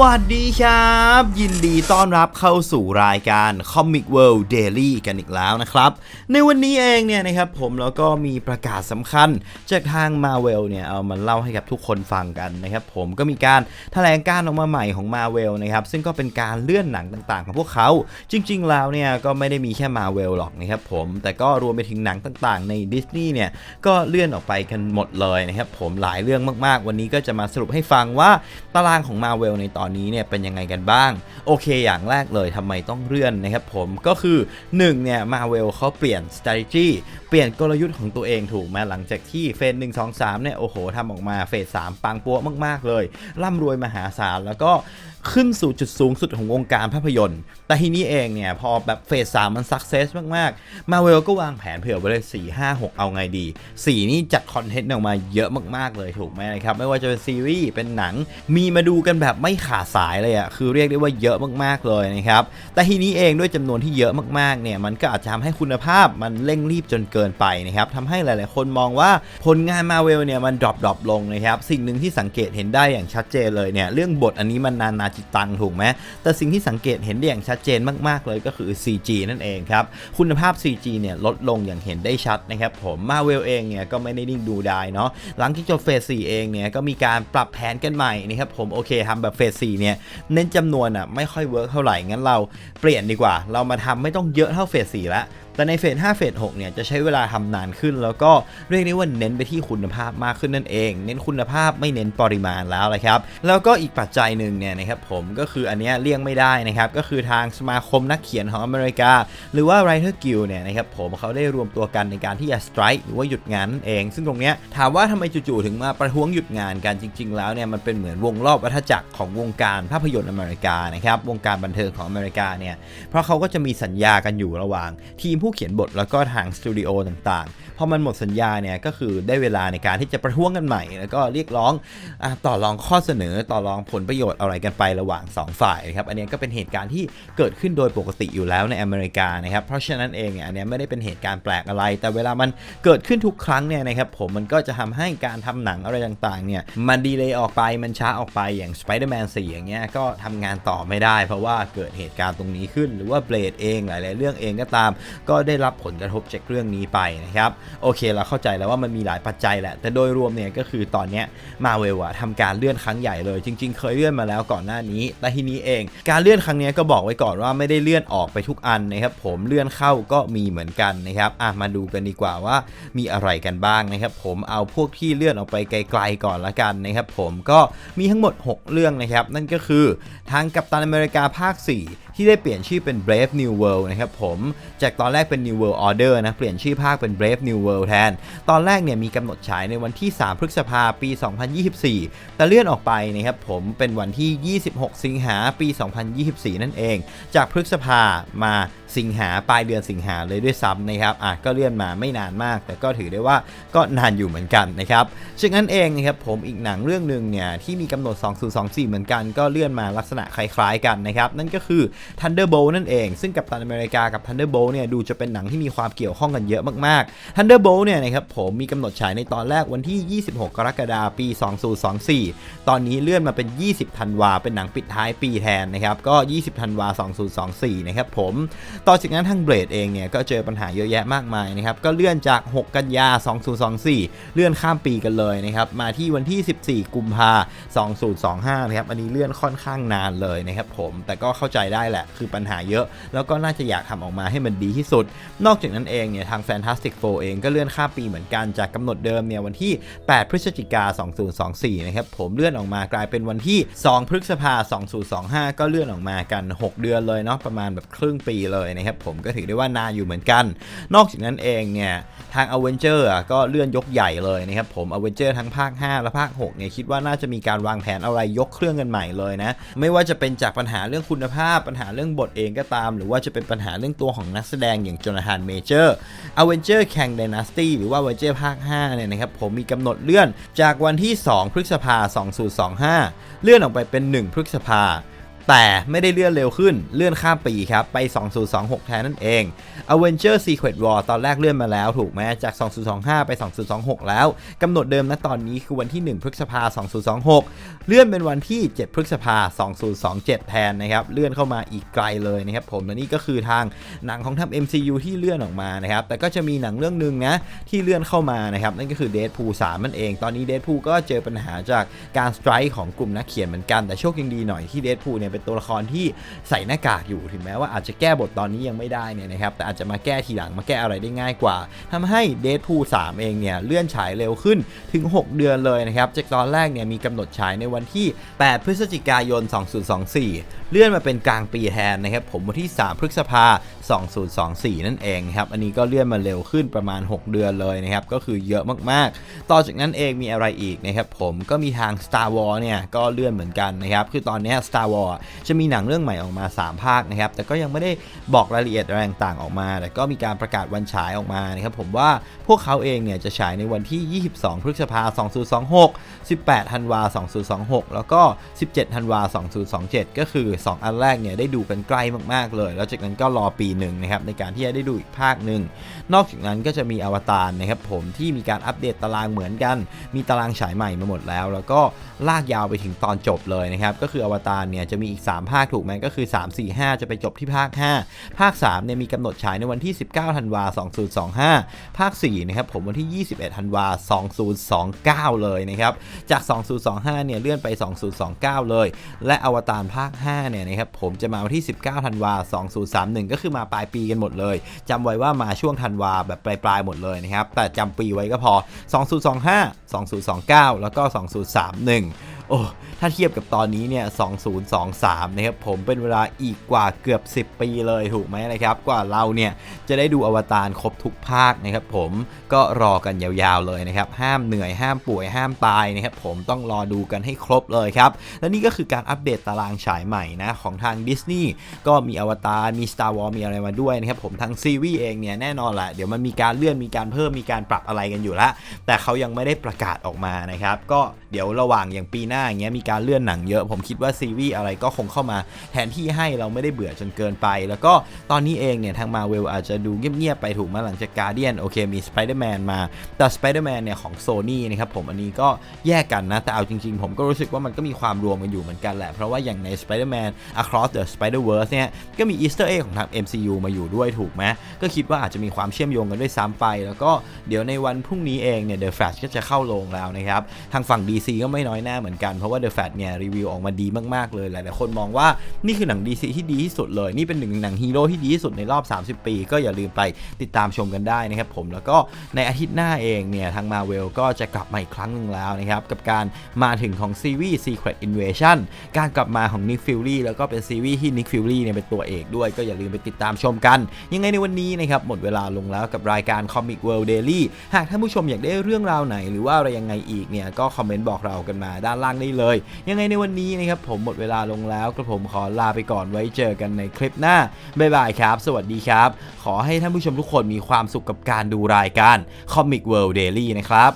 วัสดีครับ ยินดีต้อนรับเข้าสู่รายการ Comic World Daily กันอีกแล้วนะครับ ในวันนี้เองเนี่ยนะครับผมแล้วก็มีประกาศสำคัญ จากทาง Marvel เนี่ยเอามาเล่าให้กับทุกคนฟังกันนะครับผมก็มีการแถลงการออกมาใหม่ของ Marvel นะครับซึ่งก็เป็นการเลื่อนหนังต่างๆ ของพวกเขา จริง ๆ แล้วเนี่ยก็ไม่ได้มีแค่ Marvel หรอกนะครับผมแต่ก็รวมไปถึงหนังต่างๆ ใน Disney เนี่ยก็เลื่อนออกไปกันหมดเลยนะครับผมหลายเรื่องมากๆ วันนี้ก็จะมาสรุปให้ฟังว่าตารางของ Marvel ในตอนนี้เนี่ยเป็นยังไงกันบ้าง โอเคอย่างแรกเลยทำไมต้องเลื่อนนะครับผมก็คือ1เนี่ยมาเวลเขาเปลี่ยน strategy เปลี่ยนกลยุทธ์ของตัวเองถูกไหมหลังจากที่เฟสหนึ่งสองสามเนี่ยโอ้โหทำออกมาเฟสสามปังปัวมาก ๆ เลย ร่ำรวยมหาศาลแล้วก็ ขึ้นสู่จุดสูงสุดของวงการภาพยนตร์ แต่ทีนี้เองเนี่ย พอแบบเฟส3มันสักเซสมากๆ มาเวลก็วางแผนเผื่อไว้เลย 4 5 6 เอาไงดี 4 นี่จัดคอนเทนต์ออกมาเยอะมากๆเลยถูกไหมนะครับ ไม่ว่าจะเป็นซีรีส์ เป็นหนัง มีมาดูกันแบบไม่ขาดสายเลยอะ่ะ คือเรียกได้ว่าเยอะมากๆเลยนะครับ แต่ทีนี้เองด้วยจำนวนที่เยอะมากๆเนี่ย มันก็อาจจะทำให้คุณภาพมันเร่งรีบจนเกินไปนะครับทำให้หลายๆ คนมองว่าผลงานมาเวลเนี่ยมันดรอปดรอปลงนะครับ สิ่งหนึ่งที่สังเกตเห็นได้อย่างชัดเจนเลยเนี่ยเรื่องบทอันนี้มันนานาจิตตังถูกไหมแต่สิ่งที่สังเกตเห็นได้อย่างชัดเจนมาก ๆ เลยก็คือ CG นั่นเองครับคุณภาพ CG เนี่ยลดลงอย่างเห็นได้ชัดนะครับผมมาเวลเองเนี่ยก็ไม่ได้นิ่งดูได้เนาะหลังที่จบเฟส 4 เองเนี่ยก็มีการปรับแผนกันใหม่นะครับผมโอเคทำแบบเฟส 4 เนี่ยเน้นจำนวนอะไม่ค่อยเวิร์กเท่าไหร่งั้นเราเปลี่ยนดีกว่า เรามาทำไม่ต้องเยอะเท่าเฟส4แล้ว แต่ในเฟส5เฟส6เนี่ยจะใช้เวลาทำนานขึ้น แล้วก็เรียกได้ว่าเน้นไปที่คุณภาพมากขึ้นนั่นเอง เน้นคุณภาพไม่เน้นปริมาณแล้วเลยครับ แล้วก็อีกปัจจัยหนึ่งเนี่ยนะครับผมก็คืออันนี้เลี่ยงไม่ได้นะครับ ก็คือทางสมาคมนักเขียนของอเมริกา หรือว่า Writer Guild เนี่ยนะครับผมเขาได้รวมตัวกันในการที่จะสไตร์หรือว่าหยุดงานนั่นเอง ซึ่งตรงเนี้ยถามว่าทำไมจู่ๆถึงมาประท้วงหยุดงานกันจริง ๆ แล้วเนี่ยมันเป็นเหมือนวงรอบวัฏจักรของวงการภาพยนตร์อเมริกานะครับวงการบันเทิงของอเมริกาเนี่ยเพราะเขาก็จะมีสัญญากันอยู่ระหว่างทีมผู้เขียนบทแล้วก็ทางสตูดิโอต่างๆ พอมันหมดสัญญาเนี่ยก็คือได้เวลาในการที่จะประท้วงกันใหม่ แล้วก็เรียกร้องอต่อรองข้อเสนอต่อรองผลประโยชน์อะไรกันไประหว่าง 2 ฝ่ายนะครับ อันนี้ก็เป็นเหตุการณ์ที่เกิดขึ้นโดยปกติอยู่แล้วในอเมริกานะครับ เพราะฉะนั้นเองเนี่ยอันนี้ไม่ได้เป็นเหตุการณ์แปลกอะไร แต่เวลามันเกิดขึ้นทุกครั้งเนี่ยนะครับผมมันก็จะทำให้การทำหนังอะไรต่างๆเนี่ยมันดีเลยออกไปมันช้าออกไปอย่าง Spider-Man 4อย่างเงี้ยก็ทำงานต่อไม่ได้ เพราะว่าเกิดเหตุการณ์ตรงนี้ขึ้น หรือว่าเบลดเองหลาย ๆ เรื่องเองก็ตาม ก็็ได้รับผลกระทบจากเรื่องนี้ไปนะครับ โอเคเราเข้าใจแล้วว่ามันมีหลายปัจจัยแหละ แต่โดยรวมเนี่ยก็คือตอนนี้มาเวลอะทำการเลื่อนครั้งใหญ่เลย จริง ๆ เคยเลื่อนมาแล้วก่อนหน้านี้ แต่ทีนี้เอง การเลื่อนครั้งนี้ก็บอกไว้ก่อนว่าไม่ได้เลื่อนออกไปทุกอันนะครับ ผมเลื่อนเข้าก็มีเหมือนกันนะครับอะมาดูกันดีกว่าว่ามีอะไรกันบ้างนะครับ ผมเอาพวกที่เลื่อนออกไปไกลๆก่อนละกันนะครับ ผมก็มีทั้งหมด 6 เรื่องนะครับ นั่นก็คือทางกัปตันอเมริกาภาค 4ที่ได้เปลี่ยนชื่อเป็น Brave New World นะครับผมจากตอนแรกเป็น New World Order นะเปลี่ยนชื่อภาคเป็น Brave New World แทน ตอนแรกเนี่ยมีกำหนดฉายในวันที่ 3 พฤษภาปี 2024 แต่เลื่อนออกไปนะครับผมเป็นวันที่ 26 สิงหาปี 2024 นั่นเอง จากพฤษภามา สิงหาปลายเดือนสิงหาเลยด้วยซ้ำนะครับอะก็เลื่อนมาไม่นานมาก แต่ก็ถือได้ว่าก็นานอยู่เหมือนกันนะครับฉะนั้นเองนะครับผมอีกหนังเรื่องหนึ่งเนี่ยที่มีกำหนด 2024 เหมือนกัน ก็เลื่อนมาลักษณะคล้ายๆกันนะครับนั่นก็คือ Thunderbolt นั่นเอง ซึ่งกับตันอเมริกากับ Thunderbolt เนี่ยดูจะเป็นหนังที่มีความเกี่ยวข้องกันเยอะมากๆ Thunderbolt เนี่ยนะครับผมมีกำหนดฉายในตอนแรกวันที่ 26 กรกฎาคมปี 2024 ตอนนี้เลื่อนมาเป็น 20 ธันวาเป็นหนังปิดท้ายปีแทนนะครับก็ 20 ธันวา 2024 นะครับผมต่อจากนั้นทางเบรดเองเนี่ยก็เจอปัญหาเยอะแยะมากมายนะครับก็เลื่อนจาก 6 กันยา 2024 เลื่อนข้ามปีกันเลยนะครับมาที่วันที่ 14 กุมภา2025 นะครับอันนี้เลื่อนค่อนข้างนานเลยนะครับผมแต่ก็เข้าใจได้แหละคือปัญหาเยอะ แล้วก็น่าจะอยากทำออกมาให้มันดีที่สุด นอกจากนั้นเองเนี่ยทาง Fantastic Four เองก็เลื่อนข้ามปีเหมือนกันจากกำหนดเดิมเนี่ยวันที่ 8 พฤศจิกา 2024 นะครับผมเลื่อนออกมากลายเป็นวันที่ 2 พฤษภา2025 ก็เลื่อนออกมากัน 6 เดือนเลยเนาะประมาณแบบครึ่งปีเลยนะครับผมก็ถือได้ว่านานอยู่เหมือนกัน นอกจากนั้นเองเนี่ยทาง a v e n g e r อะก็เลื่อนยกใหญ่เลยนะครับผม a v e n g e r ทั้งภาค 5 และภาค6เนี่ยคิดว่าน่าจะมีการวางแผนอะไรยกเครื่องกันใหม่เลยนะ ไม่ว่าจะเป็นจากปัญหาเรื่องคุณภาพ ปัญหาเรื่องบทเองก็ตาม หรือว่าจะเป็นปัญหาเรื่องตัวของนักแสดงอย่างโจนาธานเมเจอร์ a v e n g e r Kang Dynasty หรือว่า a v e n g e r ภาค 5 เนี่ยนะครับผมมีกำหนดเลื่อนจากวันที่ 2 พฤษภา 2025 เลื่อนออกไปเป็น 1 พฤษภา แต่ไม่ได้เลื่อนเร็วขึ้นเลื่อนข้ามปีครับ ไป 2026 แทนนั่นเอง Avenger Secret War ตอนแรกเลื่อนมาแล้วถูกไหมจาก 2025 ไป 2026 แล้วกำหนดเดิมนะตอนนี้คือวันที่ 1 พฤษภา 2026 เลื่อนเป็นวันที่ 7 พฤษภา 2027 แทนนะครับเลื่อนเข้ามาอีกไกลเลยนะครับผมและนี่ก็คือทางหนังของทำ MCU ที่เลื่อนออกมานะครับแต่ก็จะมีหนังเรื่องหนึ่งนะที่เลื่อนเข้ามานะครับนั่นก็คือ Deadpool 3 นั่นเอง ตอนนี้ Deadpool ก็เจอปัญหาจากการสไตร์ของกลุ่มนักเขียนเหมือนกันแต่โชคยังดีหน่อยที่ Deadpool เนี่ยเป็นตัวละครที่ใส่หน้ากากอยู่ถึงแม้ว่าอาจจะแก้บทตอนนี้ยังไม่ได้เนี่ยนะครับแต่อาจจะมาแก้ทีหลังมาแก้อะไรได้ง่ายกว่าทำให้ Deadpool 3เองเนี่ยเลื่อนฉายเร็วขึ้นถึง 6 เดือนเลยนะครับจากตอนแรกเนี่ยมีกำหนดฉายในวันที่ 8 พฤศจิกายน 2024 เลื่อนมาเป็นกลางปีแทนนะครับผมวันที่ 3 พฤษภา 2024 นั่นเองครับอันนี้ก็เลื่อนมาเร็วขึ้นประมาณ 6 เดือนเลยนะครับก็คือเยอะมากๆ ต่อจากนั้นเองมีอะไรอีกนะครับผมก็มีทาง Star Wars เนี่ยก็เลื่อนเหมือนกันนะครับคือตอนนี้ Star Wars จะมีหนังเรื่องใหม่ออกมา 3 ภาคนะครับ แต่ก็ยังไม่ได้บอกรายละเอียดอะไรต่างๆออกมา แต่ก็มีการประกาศวันฉายออกมานะครับผมว่าพวกเขาเองเนี่ยจะฉายในวันที่ 22 พฤษภาคม 2026 18 ธันวาคม2026 แล้วก็ 17 ธันวาคม2027 ก็คือ 2 อันแรกเนี่ยได้ดูกันใกล้มากๆเลย แล้วจากนั้นก็รอปีหนึ่งนะครับในการที่จะได้ดูอีกภาคหนึ่ง นอกจากนั้นก็จะมีอวตารนะครับผมที่มีการอัปเดตตารางเหมือนกัน มีตารางฉายใหม่มาหมดแล้ว แล้วก็ลากยาวไปถึงตอนจบเลยนะครับ ก็คืออวตารเนี่ยจะมีอีก 3 ภาคถูกไหมก็คือ 3 4 5 จะไปจบที่ภาค 5 ภาค3เนี่ยมีกำหนดฉายในวันที่ 19ธันวา2025 ภาค4นะครับผมวันที่ 21ธันวา2029 เลยนะครับ จาก 2025 เนี่ยเลื่อนไป 2029 เลย และอวตารภาค 5 เนี่ยนะครับผมจะมาวันที่ 19ธันวาคม2031 ก็คือมาปลายปีกันหมดเลยจำไว้ว่ามาช่วงธันวาแบบปลายๆหมดเลยนะครับแต่จำปีไว้ก็พอ 2025 2029 แล้วก็ 2031 โอ้ถ้าเทียบกับตอนนี้เนี่ย 2023 นะครับผมเป็นเวลาอีกกว่าเกือบ 10 ปีเลยถูกไหมนะครับ กว่าเราเนี่ยจะได้ดูอวตารครบทุกภาคนะครับผมก็รอกันยาวๆเลยนะครับ ห้ามเหนื่อยห้ามป่วยห้ามตายนะครับผมต้องรอดูกันให้ครบเลยครับ และนี่ก็คือการอัปเดตตารางฉายใหม่นะของทางดิสนีย์ก็มีอวตารมี Star Wars มีอะไรมาด้วยนะครับผมทางซีรีส์เองเนี่ยแน่นอนแหละเดี๋ยวมันมีการเลื่อนมีการเพิ่มมีการปรับอะไรกันอยู่แล้วแต่เขายังไม่ได้ประกาศออกมานะครับก็เดี๋ยวระหว่างอย่างปีหน้าอย่างเงี้ยมีการเลื่อนหนังเยอะ ผมคิดว่าซีรีส์อะไรก็คงเข้ามาแทนที่ให้เราไม่ได้เบื่อจนเกินไป แล้วก็ตอนนี้เองเนี่ยทางมาเวลอาจจะดูเงียบๆไปถูกไหมาหลังจากการเดียนโอเคมี Spider-Man มาแต่ Spider-Man เนี่ยของ Sony นะครับผมอันนี้ก็แยกกันนะแต่เอาจริง ๆ ผมก็รู้สึกว่ามันก็มีความรวมกันอยู่เหมือนกันแหละ เพราะว่าอย่างใน Spider-Man Across the Spider-Verse เนี่ยก็มี Easter egg ของทาง MCU มาอยู่ด้วยถูกไหมก็คิดว่าอาจจะมีความเชื่อมโยงกันด้วยซ้ำไป แล้วก็เดี๋ยวในวันพรุ่งนี้เองเนี่ย The Flash ก็จะเข้าโรงแล้วนะครับ ทางฝั่ง DC ก็ไม่น้อยหน้าเหมือนกันเพราะว่า The Flash เนี่ยรีวิวออกมาดีมากๆเลยหลายๆคนมองว่านี่คือหนัง DC ที่ดีที่สุดเลย นี่เป็นหนึ่งหนังฮีโร่ที่ดีที่สุดในรอบ 30 ปี ก็อย่าลืมไปติดตามชมกันได้นะครับผมแล้วก็ในอาทิตย์หน้าเองเนี่ยทาง Marvel ก็จะกลับมาอีกครั้งหนึ่งแล้วนะครับกับการมาถึงของซีรีส์ Secret Invasion การกลับมาของ Nick Fury แล้วก็เป็นซีรีส์ที่ Nick Fury เนี่ยเป็นตัวเอกด้วยก็อย่าลืมไปติดตามชมกัน ยังไงในวันนี้นะครับหมดเวลาลงแล้วกับรายการ Comic World Daily หากท่านผู้ชมอยากได้เรื่องราวไหน หรือว่าอะไรยังไงอีกเนี่ยก็คอมเมนต์บอกเรากันมาด้านล่างได้เลย ยังไงในวันนี้นะครับผมหมดเวลาลงแล้วกระผมขอลาไปก่อนไว้เจอกันในคลิปหน้าบ๊ายบายครับ สวัสดีครับ ขอให้ท่านผู้ชมทุกคนมีความสุขกับการดูรายการ Comic World Daily นะครับ